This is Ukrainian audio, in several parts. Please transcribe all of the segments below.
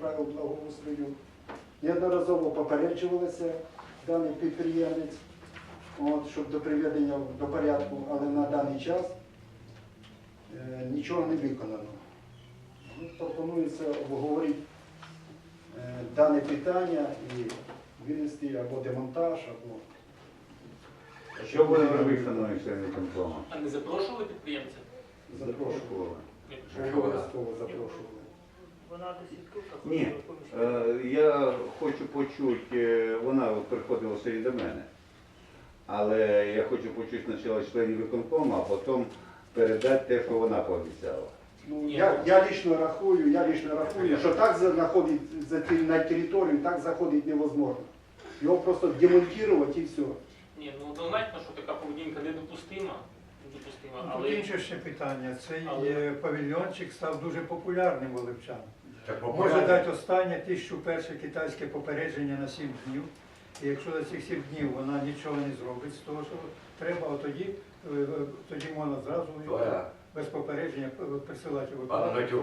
правил благоустрою. Неодноразово попереджувалися даний підприємець, от, щоб до приведення до порядку, але на даний час е, нічого не виконано. Ну, Пропонується обговорити е, дане питання і винести або демонтаж, або Що буде робити, шановні члени виконкому? А не запрошували підприємця? запрошували. Обов'язково запрошували. Вона відкрутка. Ні, е, я хочу почути, е, вона приходила сьогодні до мене, але я хочу почути спочатку членів виконкому, а потім передати те, що вона пообіцяла. Ну, я, ну- я лично рахую, я лично рахую, що так заходить за на територію, так заходить невозможно. Його просто демонтувати і все. Ні, ну однозначно, що така поведінка недопустима. Недопустима, Тут але інше ще питання. Цей Але- е, павільйончик став дуже популярним у Липчан. Так Може дати останнє тисячу перше китайське попередження на 7 днів. І якщо за цих 7 днів вона нічого не зробить з того, що треба, от тоді, е, тоді можна зразу без попередження е, присилати у Пане виконання.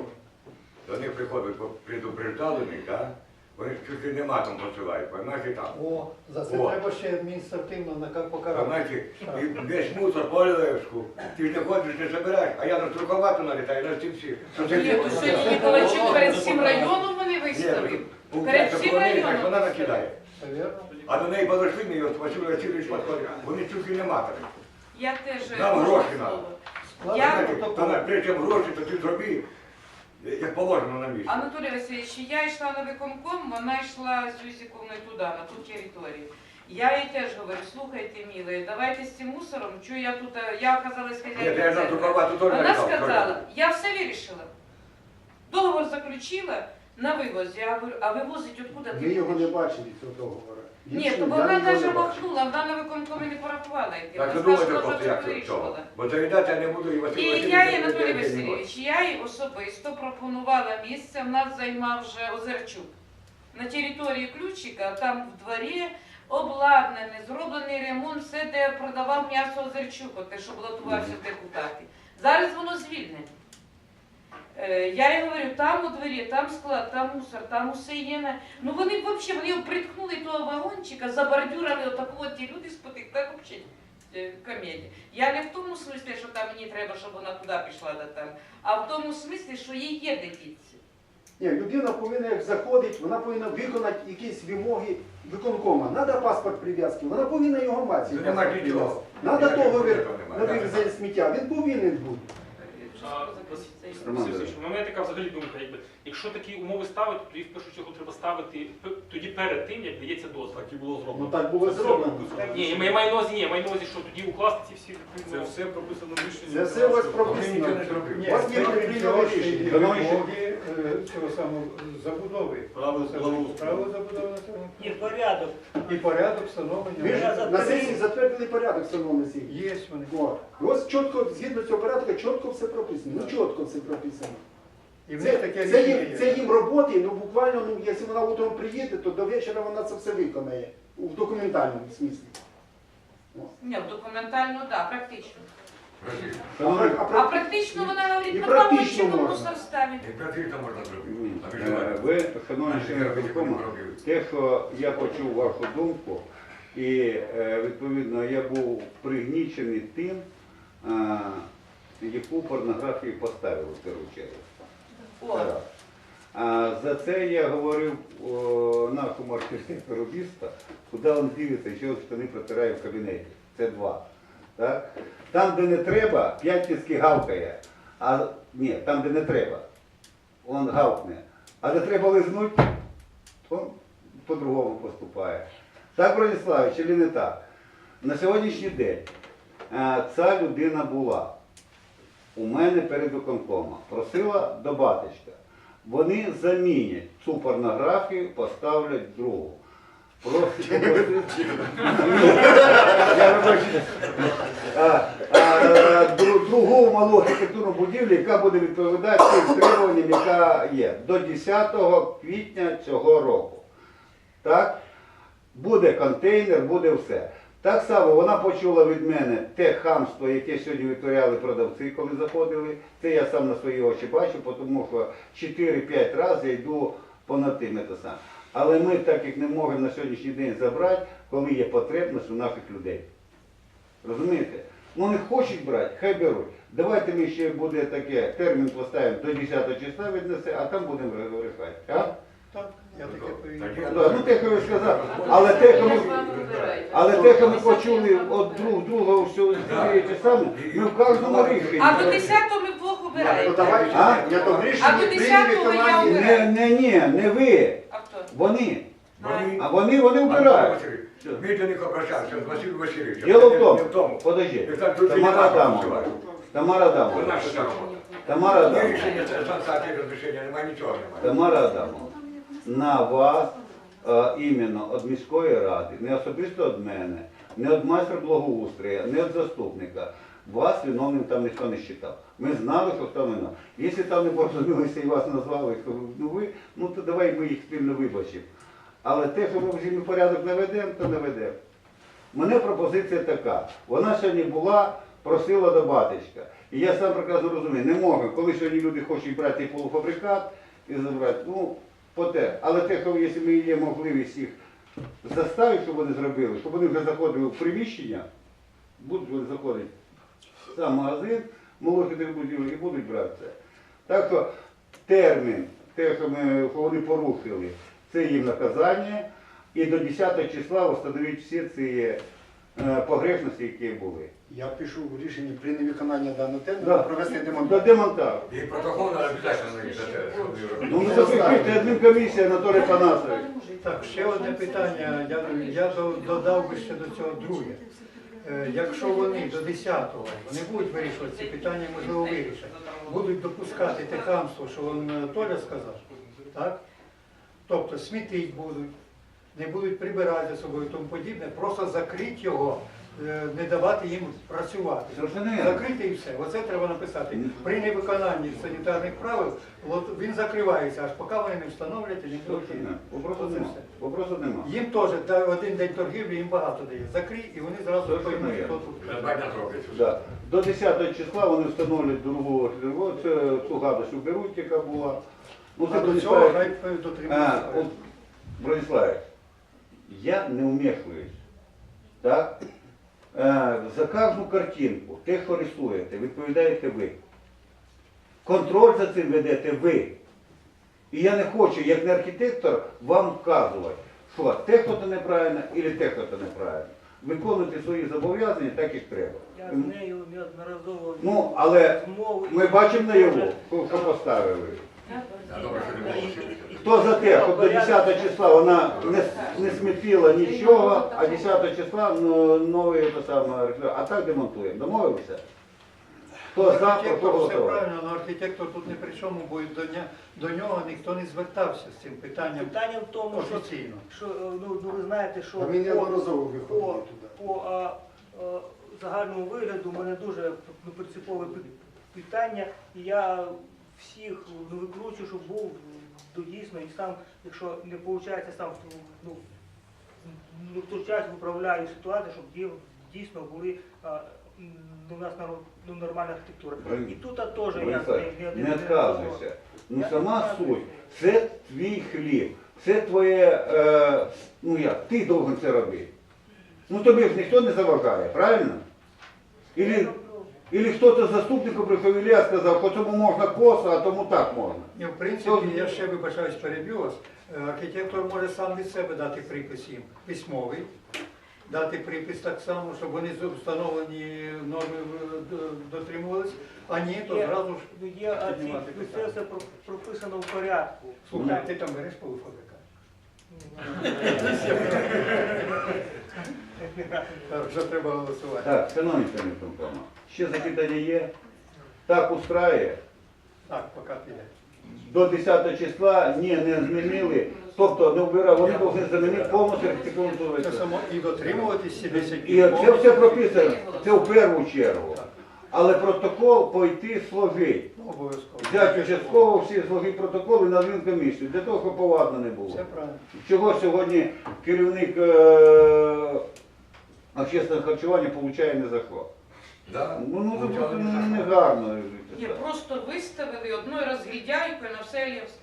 До них приходять, предупреждали них, да? Вони чуть ли не матом посилають, понимаєш, і там. О, за це О. треба ще адміністративно нака- покарати. І весь мусор полівську, ти ж не ходиш, не забираєш, а я на струковату налітаю, на ці всі. Що це Ні, таке? то сьогодні Ніколайчук перед всім районом вони Ні, виставив. Перед всім вона районом вона накидає. Це вірно? А до неї подошли мені, от Василь Васильович підходить, вони чуть ли не матами. Я теж Нам можу гроші слово. надо. Я- Знаєте, на прежде гроші, то ти зроби, як положено на місці. Анатолій Васильович, я йшла на виконком, вона йшла з Юзіковною туди, на ту територію. Я їй теж говорю, слухайте, милі, давайте з цим мусором, що я тут, е, я оказалась хазяйкою. я теж Вона налітав. сказала, я все вирішила. Договор заключила на вивоз. Я говорю, а вивозить откуда ти Ми його не бачили, цього договору. Ні, то я вона навіть махнула, вона на виконкомі не порахувала. які. Так Вона ви думаєте, сказала, хлопці, як це вирішувала. Бо заїдати я не буду і І я їй, Анатолій Васильович, я їй особисто пропонувала місце, в нас займав вже Озерчук. На території Ключика, там в дворі обладнаний, зроблений ремонт, все, де продавав м'ясо Озерчук, те, що балотувався в депутати. Зараз воно звільнене. Е, Я їй говорю, там у дворі, там склад, там мусор, там усе є. Ну вони взагалі вони його приткнули того вагончика, забордюрили отаку от ті люди спотик, так взагалі е, комедія. Я не в тому смислі, що там мені треба, щоб вона туди пішла да там, а в тому смислі, що їй є де. Ні, людина повинна, як заходить, вона повинна виконати якісь вимоги виконкома. Надо паспорт прив'язки, вона повинна його мати. цей паспорт прив'язки. Надо договір на так. вивезення сміття. Він повинен бути. Роман Василь Васильович, у мене така взагалі думка, якби якщо такі умови ставити, тоді в першу чергу треба ставити п- тоді перед тим, як дається дозвіл. Так і було Ну так було зроблено. Ні, я маю на увазі, ні, я маю на увазі, що тоді укласти ці всі Це все прописано в рішенні. Це все у вас прописано. Ні, є це прийняли рішення. Вимоги е, цього самого забудови. Право благоустрою. Право забудови населеного І порядок. і порядок Ви встановлення. ж на сесії затвердили порядок встановлений сесії. Є вони. І ось чітко, згідно цього порядку, чітко все прописано. Ну чітко все прописано. І Це, таке це, їм, є. це їм роботи, ну буквально, ну, якщо вона утром приїде, то до вечора вона це все виконає. В документальному смислі. Ні, документально, так, да, практично. А, а, А практично вона говорить, на вагончику можна. мусор ставить. І практично можна зробити. Е, ви шановні члени виконкому, те, що я почув вашу думку, і е, відповідно я був пригнічений тим, е, яку порнографію поставили в першу чергу. А за це я говорив о, нашому архітектору міста, куди він дивиться, що він штани протирає в кабінеті. Це два. Так? Там, де не треба, п'ятницький гавкає. А ні, там, де не треба, він гавкне. А де треба лизнуть, він по-другому поступає. Так, Брониславич, чи не так? На сьогоднішній день е, ця людина була у мене перед виконкомом. Просила до батечка. Вони замінять цю порнографію, поставлять другу. Просто Другу малу архітектурну будівлю, яка буде відповідати тим требуванням, яка є до 10 квітня цього року. Так? Буде контейнер, буде все. Так само вона почула від мене те хамство, яке сьогодні витворяли продавці, коли заходили. Це я сам на свої очі бачу, тому що 4-5 разів я йду понад тим саме. Але ми так як не можемо на сьогоднішній день забрати, коли є потребність у наших людей. Розумієте? Ну не хочуть брати, хай беруть. Давайте ми ще буде таке, термін поставимо до 10 числа віднесе, а там будемо вирішати. Так, я таке повідомляю. Ну те, ви сказали. Але те, що ми, але ми почули від друг друга все те саме, ми в кожному рішенні. А до 10-го ми вдвох Ну, обираємо. А? я то А до при 10-го я обираю. Не, не, ні, не ви. А хто? Вони. А вони, вони з Діло в тому, подожди, Тамара працювати. Тамара робота. Тамара немає. Тамара Адамовна, на вас е, іменно від міської ради, не особисто від мене, не від майстра благоустрою, не від заступника, вас виновним там ніхто не вважав. Ми знали, що хто винен. Якщо там не порозумілися і вас назвали, що ну ви, ну то давай ми їх спільно вибачимо. Але те, що ми вже ми порядок не ведемо, то не ведемо. Мене пропозиція така. Вона сьогодні була, просила до батечка. І я сам прекрасно розумію, не можу, коли сьогодні люди хочуть брати полуфабрикат і забрати, ну, по те. Але те, що якщо ми є можливість їх заставити, щоб вони зробили, щоб вони вже заходили в приміщення, будуть вони заходити в сам магазин, молочні будівлі і будуть брати це. Так що термін, те, що, ми, вони порушили, це їм наказання. І до 10 числа встановити всі ці погрешності, які були. Я пишу в рішенні при невиконанні даного терміну Да. провести До демонтаж. демонтажу. І протокол треба обов'язково на. Ну, ми запишіть адмінкомісія Анатолій Панасович. Так, ще одне питання. Я, я до- додав би ще до цього друге. Е, Якщо вони до 10-го вони будуть вирішувати ці питання, можливо, вирішать, будуть допускати те хамство, що він е, Толя сказав, так? Тобто смітить будуть, не будуть прибирати за собою і тому подібне, просто закрити його, е, не давати їм працювати. Закрити і все. Оце треба написати. При невиконанні санітарних правил от він закривається, аж поки вони не встановлять і не будуть. Вопросу Оце нема. все. Вопросу нема. Їм теж один день торгівлі їм багато дає. Закрий, і вони зразу Совершенно поймуть, хто тут. За зроблять. Да. До 10 числа вони встановлюють другу, другу цю, цю гадость уберуть, яка була. Ну, А до цього Бронислав- хай А, дотримуються. от, я не вмішуюсь. Так? Е, за кожну картинку, те, що рисуєте, відповідаєте ви. Контроль за цим ведете ви. І я не хочу, як не архітектор, вам вказувати, що те, хто то неправильно, і те, хто то неправильно. Виконуйте свої зобов'язання так, як треба. Я з нею неодноразово Ну, але ми бачимо на його, що поставили. Хто за те, щоб до 10 числа вона не, не смітила нічого, а 10 числа ну, новий те саме, а так демонтуємо. Домовилися? Хто за, прошу Архітектор все голосувати. правильно, але архітектор тут не при чому, бо до, ня- до нього ніхто не звертався з цим питанням Питання в тому, що, офіційно. що е, ну, ну, ви знаєте, що А він по, неодноразово по, туди. по а, а, загальному вигляду в мене дуже ну, принципове пи- питання, і я всіх ну, викручу, щоб був ну, дійсно, і сам, якщо не виходить, сам ну, ну, втручаюсь, виправляю ситуацію, щоб дійсно були а, у нас ну, нормальна архітектура. Брань- І тут теж я Борислав, не, не, Не відказуйся. Ну Я сама не суть, це твій хліб, це твоє, е, ну як, ти должен це робити. Ну тобі ж ніхто не заважає, правильно? Ілі, ілі хтось з заступників прийшов Ілля сказав, що цьому можна косо, а тому так можна. Ні, в принципі, я ще вибачаюсь, переб'ю вас. Е, Архітектор може сам від себе дати припис їм письмовий, дати припис так само, щоб вони з встановлені норми е, д- дотримувались, а ні, то зразу ж Ну, Є, а піднімати ну, це питання. все про- прописано в порядку. Слухай, ти там береш полуфабрикат. Вже треба голосувати. Так, шановні члени виконкому, ще запитання є? Так устраює? Так, поки піде. До 10 числа ні, не змінили. Тобто не вбирали, вони повинні замінити повністю Це архітектурну само і дотримуватись ці 10 І днів. це все прописано, це в першу чергу. Але протокол пойти служить. Ну, обов'язково. Взяти участково всі служить протокол і на комісію, для того, щоб повадно не було. Все правильно. Чого сьогодні керівник е, общественного харчування получає не за що? Да? Ну, ну це Нічого просто не не гарно. Ні, просто виставили одною розгільдяйкою на все Лєвське.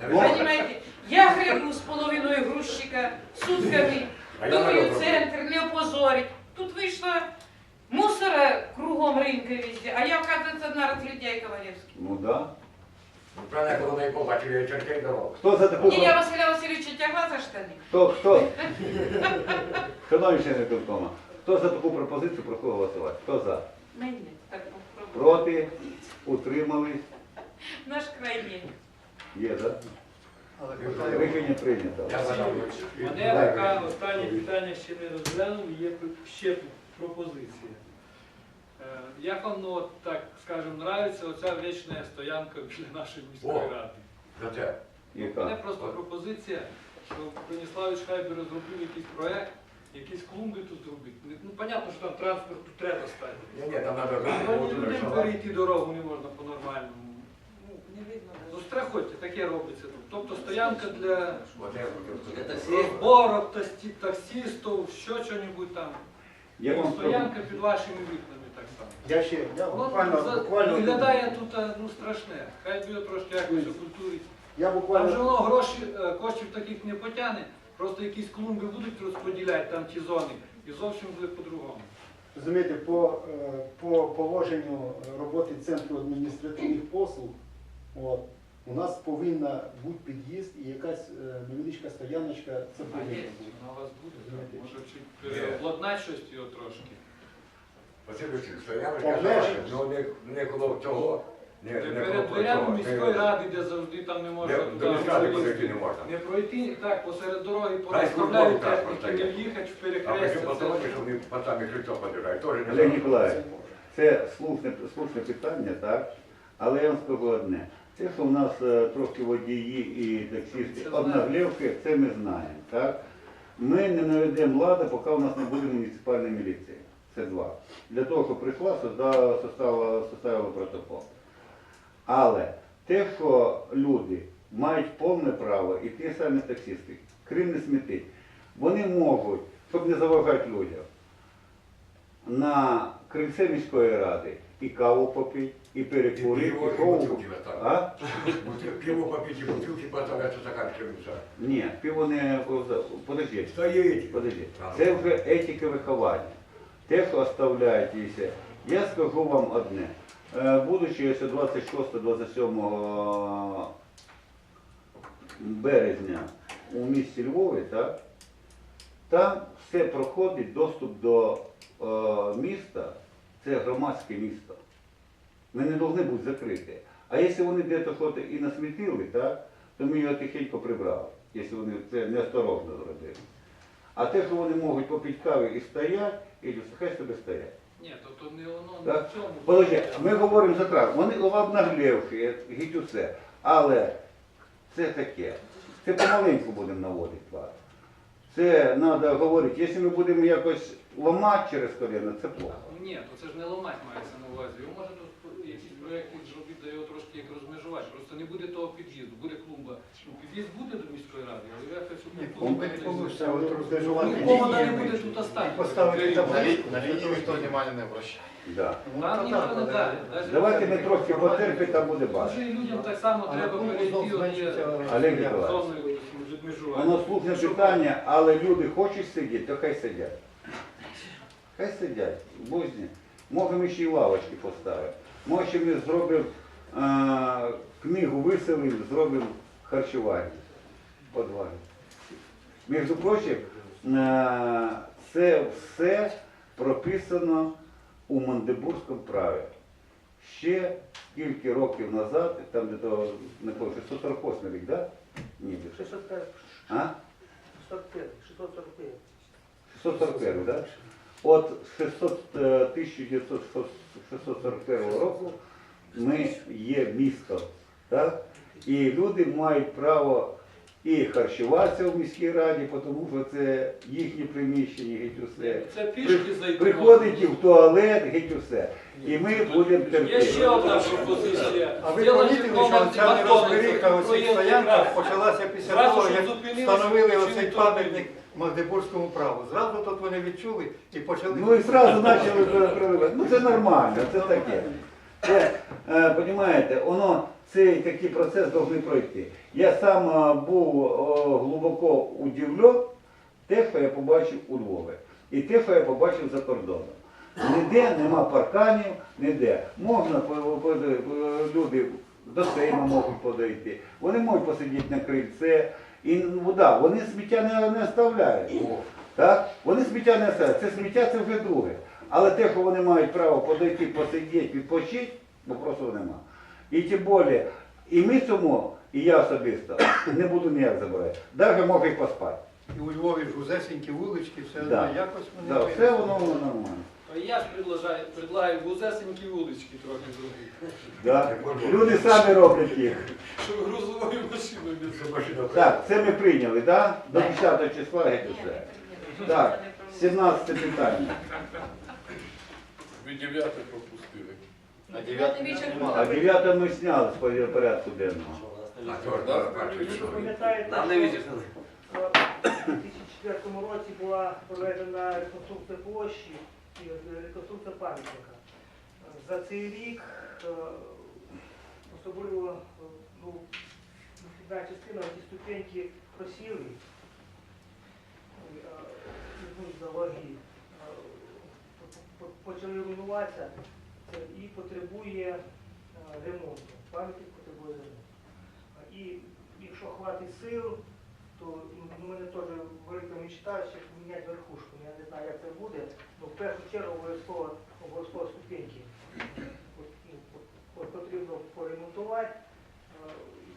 Понимаете? Я гребну з половиною грузчика, сутками, А я думаю, центр не опозорить. Тут вийшло мусора кругом ринка везде, а я, оказывается, одна разлюдяйка Валевский. Ну да. Ну, Правильно, коли вони побачили, я чертей давав. Хто за таку Не, я Василя Васильевича тягла за штани. хто, хто? Шановні члени виконкому, хто за таку пропозицію прошу голосувати? Хто за? Мені так попробуй. Проти? Утримались? Наш крайній. Є, так? Але Да? питання- Рішення прийнято. Я задав. Мене поки останнє питання ще не розглянув, є ще пропозиція. Е, Як ну, так скажемо, нравиться оця вічна стоянка біля нашої міської ради? За це. У мене просто пропозиція, що Броніславич хай би розробив якийсь проект, якісь клумби тут зробити. Ну, понятно, що там транспорт тут треба ставити. Ні, ні, там треба Ну, людям перейти дорогу не можна по-нормальному. Ну, Ну, страхотьте, таке робиться тут. Тобто стоянка для розборок, таксістів, що що-небудь там. Стоянка під вашими вікнами. Я ще я буквально, за- буквально, виглядає тут а, ну, страшне. Хай би трошки якось окультурить. я Там же буквально, воно гроші, е, коштів таких не потягне, просто якісь клумби будуть розподіляти там ті зони, і зовсім буде по-другому. розумієте, по, е, по положенню роботи Центру адміністративних послуг, от, у нас повинна бути під'їзд і якась е, невеличка стояночка, це А повинна є, бути. вона у вас буде, так? може чи переобладнати щось його трошки. Васильович, ну не, не коло цього, не, Не не перед коло дверями цього. міської ради, де завжди там не можна туди до міськради залізти. не можна. Не пройти так посеред дороги, порозставляють службовий техніки, не в'їхати в А потім перехрестя. це- що вони по крильцо подирають, теж не Олег можна. Ніколаєвич, це слушне, слушне питання, так? Але я вам скажу одне. Це, що у нас е, трохи водії і Це таксисти знаємо. одноглівки, це ми знаємо. Так? Ми не наведемо влади, поки у нас не буде муніципальної міліції. Це два. Для того, щоб прийшла, составила, составила протокол. Але те, що люди мають повне право, і ті самі таксисти, крім не смітить, вони можуть, щоб не заважати людям, на крильце міської ради і каву попити, і перекурити, і шоу. А? Пиво попити, і бутилки поставляться стаканчиками. все. Ні, пиво не подожди. Стоїть. Подожди. Це вже етика виховання. Те, що оставляєтеся. Я скажу вам одне. Е, Будучи 26-27 березня у місті Львові, так, там все проходить доступ до е, міста, це громадське місто. Ми не повинні бути закриті. А якщо вони десь щось і насмітили, так, то ми його тихенько прибрали, якщо вони це неосторожно зробили. А те, що вони можуть попити кави і стоять, і хай собі стоять. Ні, то, то не воно не Так? в цьому. Подожди, ми говоримо за трав. Вони обнаглівши, геть усе. Але це таке. Це помаленьку будемо наводити вас. Це треба говорити. Якщо ми будемо якось ламати через коліно, це плохо. Ні, то це ж не ламати мається на увазі. Ви можете тут якісь проєкти зробити, де його трошки як розмежувати. Просто не буде того під'їзду, буде клумба. Ну, під'їзд буде до міської ради, але вийде, от розмежувати Нікого не буде тут оставити. поставити На. На лінію ніхто внимання не обращає. Да. Ну, ніхто не дає. Давайте ми трохи потерпимо, там буде Вже бачити. і людям так само треба перейти Олег Ніколаєвич. Воно слушне питання, але люди хочуть сидіти, то хай сидять. Хай сидять, бузні. Можемо ще й лавочки поставити. Може ми зробимо е, книгу виселимо, зробимо харчування. в Подвалі. Між прочим, е, це все прописано у Мандебурзькому праві. Ще кілька років назад, там де то не пам'ятаю, 648 рік, так? Да? Ні, більше. 645, А? 645, 645. 641, да? От 600, е, 1941 року ми є місто, так? І люди мають право і харчуватися в міській раді, тому що це їхні приміщення, геть усе. Це пішки зайти. Приходить і в туалет, геть усе. І ми будемо Є ще терпіти. одна пропозиція. А ви помітили, що ця нерозберіха у цих стоянках почалася після того, як встановили оцей пам'ятник Магдебурзькому праву. Зразу тут вони відчули і почали. Ну і одразу почали проливати. Ну це нормально, це таке. Це, е, понімаєте, воно цей такий процес повинен пройти. Я сам був о, глибоко удивлен те, що я побачив у Львові, і те, що я побачив за кордоном. Ніде нема парканів, ніде. Можна люди до Сейма можуть подойти, вони можуть посидіти на крильце. І ну, да, вони сміття не, не оставляють. Так? Вони сміття не оставляють. Це сміття це вже друге. Але те, що вони мають право подойти, посидіти, відпочити, вопросу нема. І тим більше, і ми цьому, і я особисто, не буду ніяк забирати. Навіть можу і поспати. І у Львові ж вузесенькі вулички, все Да. одно якось вони. Да, все воно воно нормально. А я ж предлагаю, предлагаю вузесенькі вулички трохи зробити. Да. Люди самі роблять їх. Щоб грузовою машиною не Щоб Так, це ми прийняли, да? До 10 числа геть усе. Так, 17 питання. Ви дев'яте пропустили. А дев'яте А 9 ми зняли з порядку денного. А то, да, Ви пам'ятаєте, Нам не що вичерпали. У 2004 році була проведена реконструкція площі і реконструкція пам'ятника. За цей рік е, особливо е, ну, вхідна частина ті ступеньки просіли е, ну, за ваги. Е, по- по- Почали руйнуватися і потребує е, ремонту. Пам'ятник потребує ремонту. І якщо хватить сил, то ну, мене теж велика мечта, щоб поміняти верхушку. Ну, Я не знаю, як це буде. але в першу чергу обов'язково обов'язково ступеньки. От, ну, от- от потрібно поремонтувати. Е,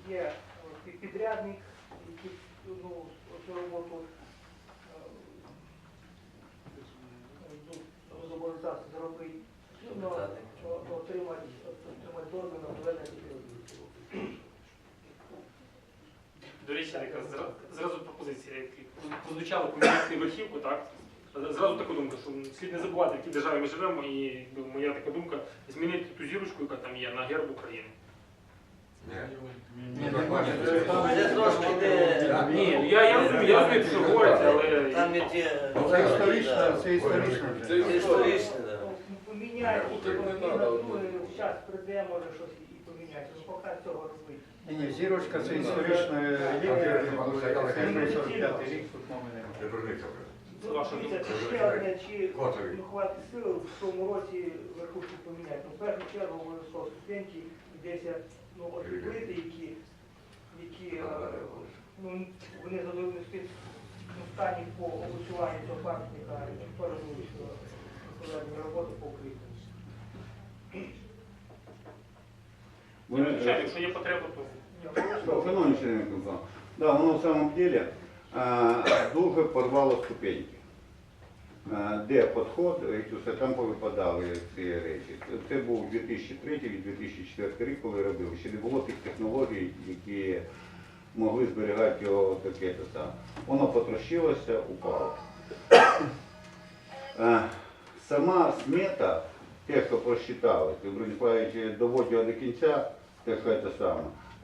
Є е, підрядник, який ну, цю роботу е, ну, зобов'язався зробити. Ну, о- отримати, отримати дозвіл на проведення цих. До речі, якраз зра- зразу пропозиція, як прозвучало поміняти верхівку, так? Зразу така думка, що слід не забувати, в якій державі ми живемо, і моя така думка змінити ту зірочку, яка там є, на герб України. Це трошки. Ні, ну, я, я розумію, я розумію, що говорять, але Там є ті. Це історично, це історично. Це історичне, так. Поміняти, Ну, так не прийде, може щось і поміняти. Ну, поки цього робити. Ні, ні, зірочка це історична реліквія, це 45 рік, тут мови немає. Не вже. Це Дивіться, це ще одне, чи ну, хватить сил в цьому році верхушку поміняти. Ну, в першу чергу обов'язково ступеньки, йдеться ну, от які, які е, ну, вони задоволені в ну, стані по облицюванню цього пам'ятника, і теж будуть е, проведені роботи по укріпленню. Вивчаю, якщо є потреба, то Шановні члени да, воно в самом деле а, дуже порвало ступеньки. А, Де підход, і все там повипадали ці речі. Це був 2003-2004 рік, коли робили. Ще не було тих технологій, які могли зберігати його таке то саме. Воно потрощилося, упало. Сама смета, те, що просчитали, Брониславович доводь до кінця, це саме.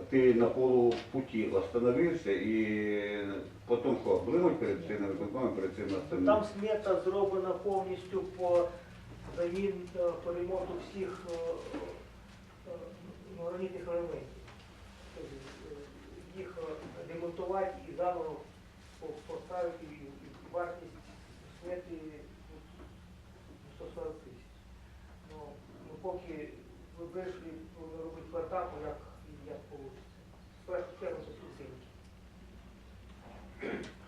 Ти на полупуті остановився і потім що, блимуть перед цим виконкомом, перед цим остановився. Там смета зроблена повністю по замін, е, по ремонту всіх ну, гранітних елементів. Їх демонтувати і заново по- поставити і, вартість смети ну, 140 тисяч. Ну, поки вийшли робити кварталу, як, як вийде. В першу чергу це.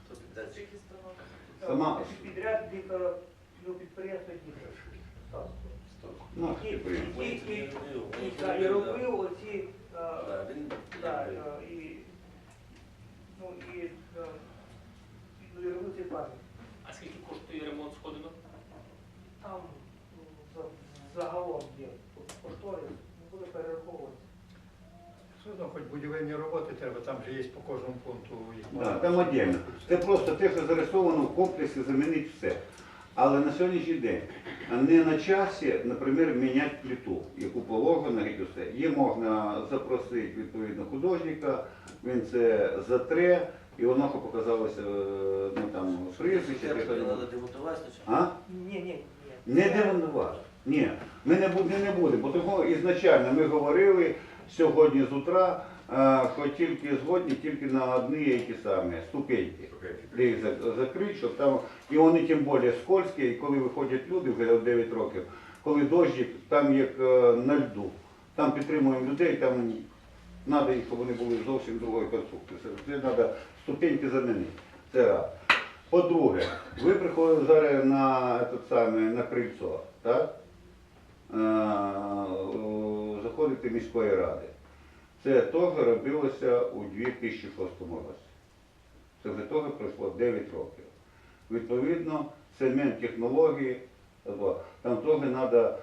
Хто піде? Сама-. Ну, Які- тепер. які- і- робив оці, е, е, і, ну, і, е, ну, і робив цей пам'ятник. а скільки коштує ремонт сходинок? Там ну, загалом є кошторис, не буде перераховувати. Все одно хоч будівельні роботи треба, там же є по кожному пункту їх Да, там отдельно. Це просто те, що зарисовано в комплексі, замінити все. Але на сьогоднішній день не на часі, наприклад, міняти плиту, яку положено і все. Є можна запросити відповідно художника, він це затре, і воно показалося е, ну, там прізвище. Треба треба демонтувати Ні, ні, ні. Не демонувати. Ні, ми не, будемо, не будемо, бо того ізначально ми говорили, сьогодні з утра, е, що тільки згодні тільки на одні і ті самі ступеньки. Де їх закрити, щоб там, і вони тим більше скользкі, і коли виходять люди вже 9 років, коли дощик, там як е, на льду. Там підтримуємо людей, там треба їх, щоб вони були зовсім другої конструкції. Це треба ступеньки замінити. Це раз. По-друге, ви приходите зараз на, этот самий, на крильцо, так? Е, о, заходите міської ради. Це теж робилося у 2006 році. Це вже теж пройшло 9 років. Відповідно, сегмент технології, там теж треба,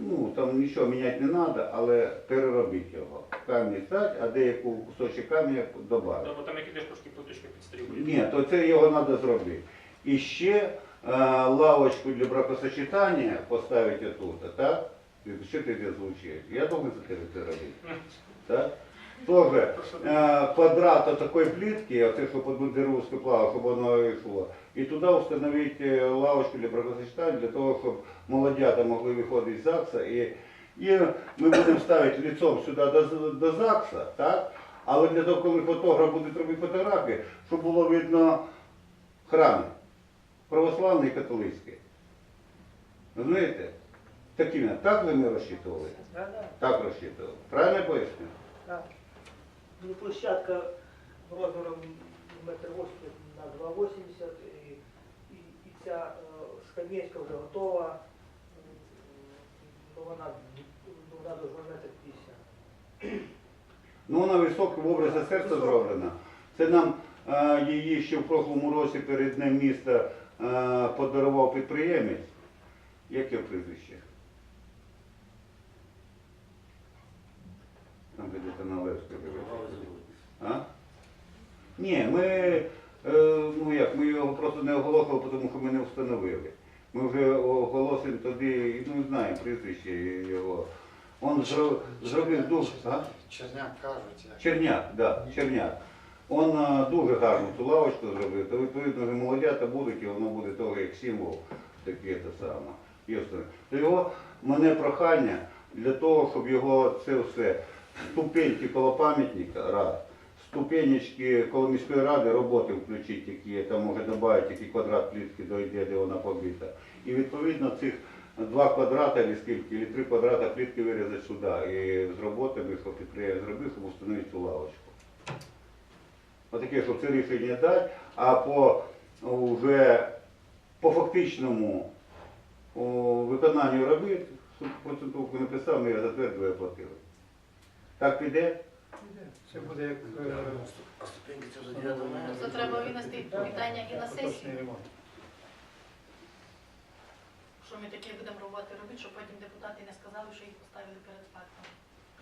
ну там нічого міняти не треба, але переробити його. Камінь стати, а деяку кусочок каміння додати. Да, бо там які теж трошки плиточка підстрілює. Ні, то це його треба зробити. І ще лавочку для бракосочетання поставити тут, так? Що ти це звучиш? Я думаю, за це робити. Так? Тоже е, квадрат такої плитки, оце, що під бандеровську плаву, щоб воно йшло. І туди встановити лавочку для бракосочетання, для того, щоб молодята могли виходити з ЗАГСа. І, і ми будемо ставити лицом сюди до, до ЗАГСа, так? Але для того, коли фотограф буде робити фотографії, щоб було видно храми православний і католицький. Розумієте? Такими, так ви ми розчитували? Да, да, Так розчитували. Правильно поясню? да. Ну, площадка розміром метр 80 на 2,80 і, і, і ця е, скам'ячка вже готова. Ну, вона, ну, вона дуже метр 50. Ну вона висока в образі серця зроблена. Це нам е, її ще в прошлому році перед Днем міста подарував підприємець. Яке прізвище? Там де на А? Ні, ми, е, ну як, ми його просто не оголосили, тому що ми не встановили. Ми вже оголосимо тоді, ну знаємо прізвище його. Он зро- зробив дуже. Черняк кажуть, як. Черняк, да, Черняк. Он дуже гарну цю лавочку зробив, то відповідно вже молодята будуть, і воно буде того як символ, таке те саме. То його мене прохання для того, щоб його це все, ступеньки коло пам'ятника, раз, ступенечки коло міської ради, роботи включити, які там може додати, який квадрат плітки дойде, де вона побита. І відповідно цих два квадрата, або скільки, або три квадрата плітки вирізати сюди. І з роботами, що підприємець зробив, щоб встановити цю лавочку. Отаке, щоб це рішення дати, а по вже по фактичному о, виконанню робіт, щоб процентовку написав, ми я затвердили, платили. Так піде? Це буде як е, А ступеньки це вже дев'ятого мая. Це треба винести питання і на сесію, що ми таке будемо робити робити, щоб потім депутати не сказали, що їх поставили перед фактом.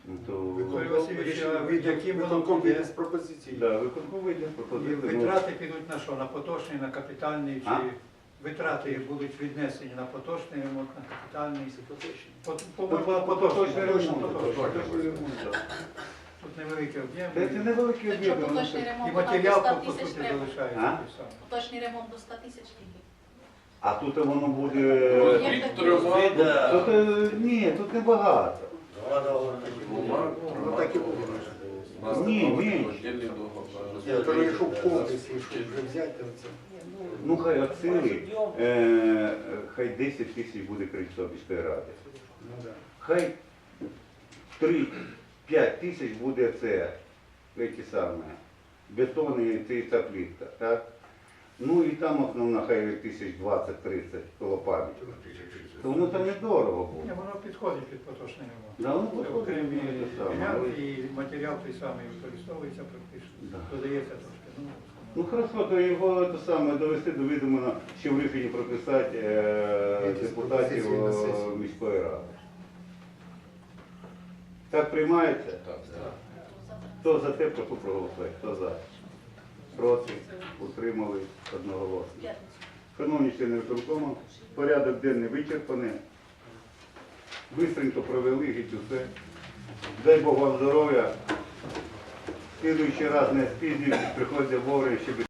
Ну, то... Микола Васильович, а Від яким воно виконком пропозиції. Да, виконком вийде І пропозиція. ну, Витрати підуть на що? На поточний, на капітальний А? витрати будуть віднесені на поточний ремонт, на капітальний. По, по, По- по- по поточний ремонт, поточний. ремонт, да. Тут невеликий об'єм. Це, це Якщо поточний це- І ремонт, то там до матеріал 100 по тисяч суті треба. залишається А? той самий. Поточний ремонт до 100 тисяч тільки. А тут воно буде. Да. Тут, е, ні, тут небагато. Ну так і буде. Ні, договор. Я перейшов в якщо вже взяти, то це. Ну хай оцінили, е, хай 10 тисяч буде крильцо міської ради. Ну, да. Хай 3-5 тисяч буде це, ті самі, бетон і ця плітка, так? Ну і там основна хай тисяч 20-30 коло пам'ятки. То воно там недорого Ні, буде. воно підходить під поточний ремонт. Да, воно Це підходить окремі під те саме, але- і матеріал той самий використовується практично. Додається трошки. Ну, Ну хорошо, то його те саме довести до відома, ще в рішенні прописати е, депутатів е, міської ради. Так приймається? Так, так. Хто за те, прошу проголосувати. Хто за? Проти? Утримали одноголосно. Шановні члени виконкому, порядок денний вичерпаний. Бистренько провели геть усе. Дай Бог вам здоров'я. Слідуючий раз не спізнюйтесь, приходьте вовремя, щоб